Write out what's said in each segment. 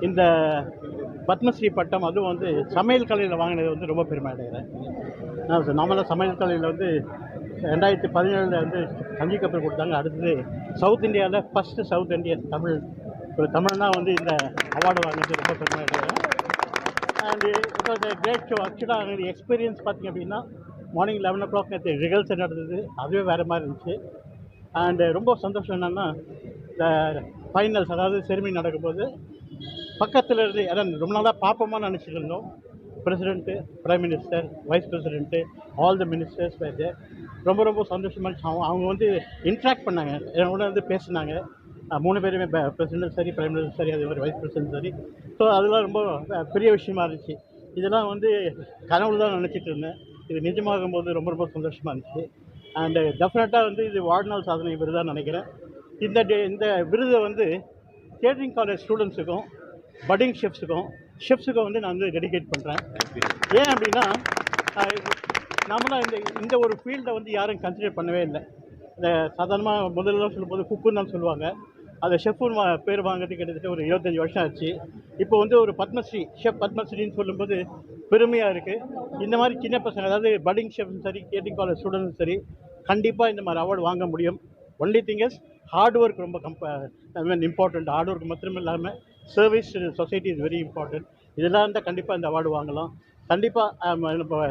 இந்த பத்மஸ்ரீ பட்டம் அதுவும் வந்து சமையல் கலையில் வாங்கினது வந்து ரொம்ப பெருமை அடைகிறேன். நான் சொ- நம்மளாம் சமையல் கலையில் வந்து ரெண்டாயிரத்தி பதினேழில் வந்து சஞ்சி கப்பல் கொடுத்தாங்க. அடுத்தது சவுத் இந்தியாவில் ஃபஸ்ட்டு சவுத் இந்தியன் தமிழ் ஒரு தமிழ்னா வந்து இந்த அவார்டு வாங்கினது ரொம்ப பெருமை அடைகிறேன். அண்டு இப்போ கிரேட் ஷோ ஆக்சுவலாக எக்ஸ்பீரியன்ஸ் பார்த்தீங்க அப்படின்னா மார்னிங் லெவன் ஓ கிளாக் நேற்று ரிகல்ஸ் நடந்தது. அதுவே வேறு மாதிரி இருந்துச்சு. அண்டு ரொம்ப சந்தோஷம் என்னென்னா இந்த ஃபைனல்ஸ் அதாவது செருமி நடக்கும்போது பக்கத்தில் இருந்து அதான் ரொம்ப நாளாக பார்ப்போமா நினச்சிட்டு இருந்தோம். President prime minister vice president all the ministers பேர் ரொம்ப ரொம்ப சந்தோஷமாக இருந்துச்சு. அவங்க அவங்க வந்து இன்ட்ராக்ட் பண்ணாங்க. என்னோட வந்து பேசினாங்க. மூணு பேருமே பிரசிடென்ட் சரி பிரைம் மினிஸ்டர் சரி அதே மாதிரி வைஸ் பிரசிடென்ட் சரி. ஸோ அதெல்லாம் ரொம்ப பெரிய விஷயமா இருந்துச்சு. இதெல்லாம் வந்து கனவுல தான் நினச்சிட்டு இருந்தேன். இது நிஜமாகும் போது ரொம்ப ரொம்ப சந்தோஷமாக இருந்துச்சு. அண்டு டெஃபினட்டாக வந்து இது வாழ்நாள் சாதனை விருதாக நினைக்கிறேன். இந்த டே இந்த விருதை வந்து கேட்ரிங் காலேஜ் ஸ்டூடெண்ட்ஸுக்கும் பட்டிங் ஷெஃப்ஸுக்கும் ஷெஃப்ஸுக்கும் வந்து நான் வந்து டெடிகேட் பண்ணுறேன் ஏன் அப்படின்னா நாமெல்லாம் இந்த இந்த ஒரு ஃபீல்டை வந்து யாரும் கன்சிடர் பண்ணவே இல்லை. இந்த சாதாரணமாக முதல்லாம் சொல்லும்போது குக்குன்னு தான் சொல்லுவாங்க. அந்த ஷெஃப்னு பேர் வாங்கிறது கிட்டத்தட்ட ஒரு இருபத்தஞ்சி வருஷம் ஆச்சு. இப்போ வந்து ஒரு பத்மஸ்ரீ ஷெஃப் பத்மஸ்ரீன்னு சொல்லும்போது பெருமையாக இருக்குது இந்த மாதிரி சின்ன பசங்க அதாவது பட்டிங் ஷெஃப்ஸும் சரி கேட்டிங் காலேஜ் ஸ்டூடெண்ட்ஸும் சரி கண்டிப்பாக இந்த மாதிரி அவார்டு வாங்க முடியும். Only thing is hard work ரொம்ப கம்ப இம்பார்ட்டண்ட் ஹார்ட் ஒர்க் மாத்திரம் இல்லாமல் service society is very important இதெல்லாம் இருந்தால் கண்டிப்பாக இந்த அவார்டு வாங்கலாம் கண்டிப்பாக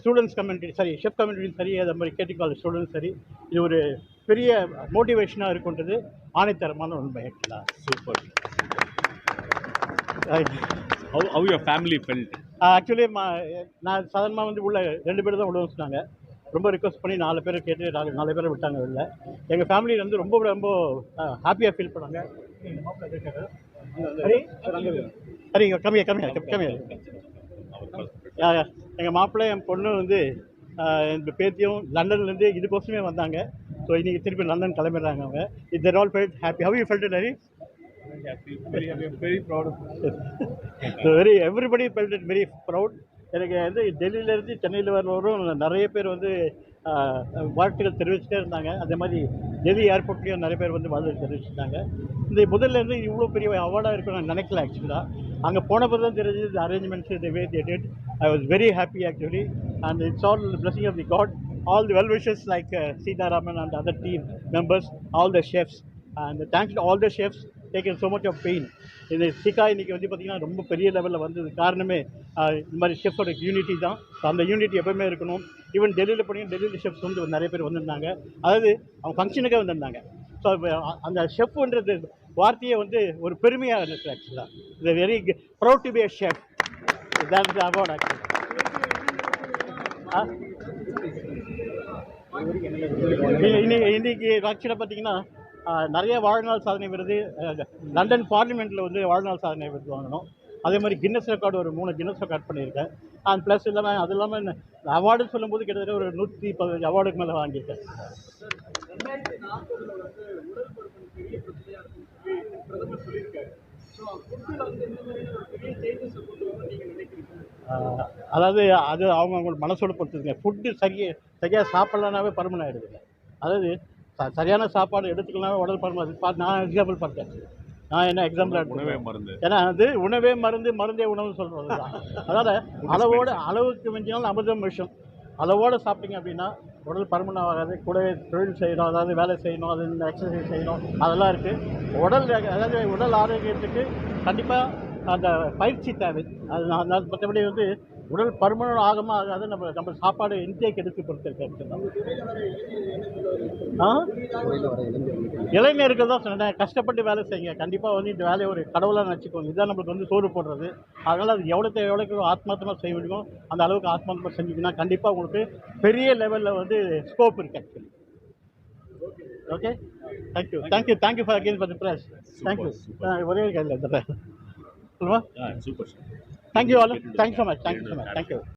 ஸ்டூடெண்ட்ஸ் கம்யூனிட்டி சரி ஷெஃப் கம்யூனிட்டியும் சரி அதே மாதிரி கேட்டிங் காலேஜ் ஸ்டூடெண்ட்ஸ் சரி இது ஒரு பெரிய மோட்டிவேஷனாக இருக்குன்றது ஆணைத்தரமான உண்மை ஆக்சுவலாக. How, how your family felt? Actually நான் சாதாரணமாக வந்து உள்ள ரெண்டு பேர் தான் விடுவோம் சொன்னாங்க ரொம்ப ரிக்வஸ்ட் பண்ணி நாலு பேர் கேட்டு நாலு நாலு பேரை விட்டாங்க வெளில எங்கள் ஃபேமிலி வந்து ரொம்ப ரொம்ப ஹாப்பியாக ஃபீல் பண்ணாங்க. ஹரி ஹரி கம்மியா கம்மியா கம்மியா எங்கள் மாப்பிள்ளை என் பொண்ணு வந்து இந்த பேத்தியும் லண்டன்லேருந்து இதுக்கோசமே வந்தாங்க. ஸோ இன்றைக்கி திருப்பி லண்டன் கிளம்பிடுறாங்க அவங்க. இது all felt happy how you felt Hari Happy, very very everybody felt it very proud எனக்கு வந்து டெல்லியிலேருந்து சென்னையில் வரவரும் நிறைய பேர் வந்து வாழ்த்துக்கள் தெரிவிச்சுட்டே இருந்தாங்க. அதே மாதிரி டெல்லி ஏர்போர்ட்லேயும் நிறைய பேர் வந்து வாழ்த்து தெரிவிச்சிருந்தாங்க இந்த முதல்ல இருந்து இவ்வளோ பெரிய அவார்டாக இருக்கும் நான் நினைக்கல ஆக்சுவலாக அங்கே போன பிறகு தான் தெரிஞ்சு இந்த அரேஞ்ச்மெண்ட்ஸ் இந்த way they I was very happy actually and it's all blessing of the God all the well wishes like Sitharaman and other team members all the chefs and thanks to all the chefs taken so much of pain இது சிக்கா இன்றைக்கி வந்து பார்த்திங்கன்னா ரொம்ப பெரிய லெவலில் வந்தது காரணமே இந்த மாதிரி ஷெஃப்ஸோட யூனிட்டி தான். ஸோ அந்த யூனிட்டி எப்போயுமே இருக்கணும். ஈவன் டெல்லியில் போனீங்க டெல்லியில் ஷெஃப்ஸ் வந்து நிறைய பேர் வந்திருந்தாங்க. அதாவது அவங்க ஃபங்க்ஷனுக்கே வந்திருந்தாங்க. ஸோ அந்த ஷெஃப்ன்றது வார்த்தையை வந்து ஒரு பெருமையாக இருந்துச்சு ஆக்சுவலாக இது very proud to be a chef that is the actually இன்னைக்கு- இன்னைக்கு ஆக்சுவலாக பார்த்தீங்கன்னா நிறைய வாழ்நாள் சாதனை விருது லண்டன் பார்லிமெண்ட்டில் வந்து வாழ்நாள் சாதனை விருது வாங்கணும். அதே மாதிரி கின்னஸ் ரெக்கார்டு ஒரு மூணு கின்னஸ் ரெக்கார்ட் பண்ணியிருக்கேன். அண்ட் ப்ளஸ் இல்லாமல் அது இல்லாமல் அவார்டுன்னு சொல்லும்போது கிட்டத்தட்ட ஒரு நூற்றி பதினஞ்சு அவார்டுக்கு மேலே வாங்கியிருக்கேன். அதாவது அது அவங்க அவங்களோட மனசோட பொறுத்துங்க ஃபுட்டு சரியாக சரியாக சாப்பிட்லனாவே பருமன் ஆகிடுதுங்க அதாவது ச- சரியான சாப்பாடு எடுத்துக்கலனாவே உடல் பருமன் நான் எக்ஸாம்பிள் பார்த்தேன் நான் என்ன எக்ஸாம்பிள் உணவே மருந்து. ஏன்னா அது உணவே மருந்து மருந்தே உணவு சொல்கிறது தான். அதனால் அளவோட அளவுக்கு மிஞ்சினாலும் அமிர்தம் விஷம் அளவோடு சாப்பிட்டீங்க அப்படின்னா உடல் பருமன் ஆகாது கூடவே தொழில் செய்யணும் அதாவது வேலை செய்யணும் அது இந்த எக்ஸசைஸ் செய்யணும் அதெல்லாம் இருக்குது உடல் அதாவது உடல் ஆரோக்கியத்துக்கு கண்டிப்பாக அந்த பயிற்சி தேவை. அது நான் மற்றபடி வந்து உடல் பருமனம் ஆகமா ஆகாது நம்ம நம்ம சாப்பாடு இன்டேக் எடுத்து பொறுத்து ஆ இளைஞர்கள் தான் சொன்னேன் கஷ்டப்பட்டு வேலை செய்யுங்க. கண்டிப்பாக வந்து இந்த வேலையை ஒரு கடவுளாக நினச்சிக்கோங்க. இதுதான் நம்மளுக்கு வந்து சோறு போடுறது. அதனால் அது எவ்வளோக்கு எவ்வளோக்கு ஆத்மார்த்தமாக செய்ய முடியுமோ அந்த அளவுக்கு ஆத்மார்த்தமாக செஞ்சீங்கன்னா கண்டிப்பாக உங்களுக்கு பெரிய லெவலில் வந்து ஸ்கோப் இருக்குது actually okay thank you thank you thank you for again for the press thank you ஒரே கையில் சொல்லுவா super. Thank you all thank you so much thank you so much thank you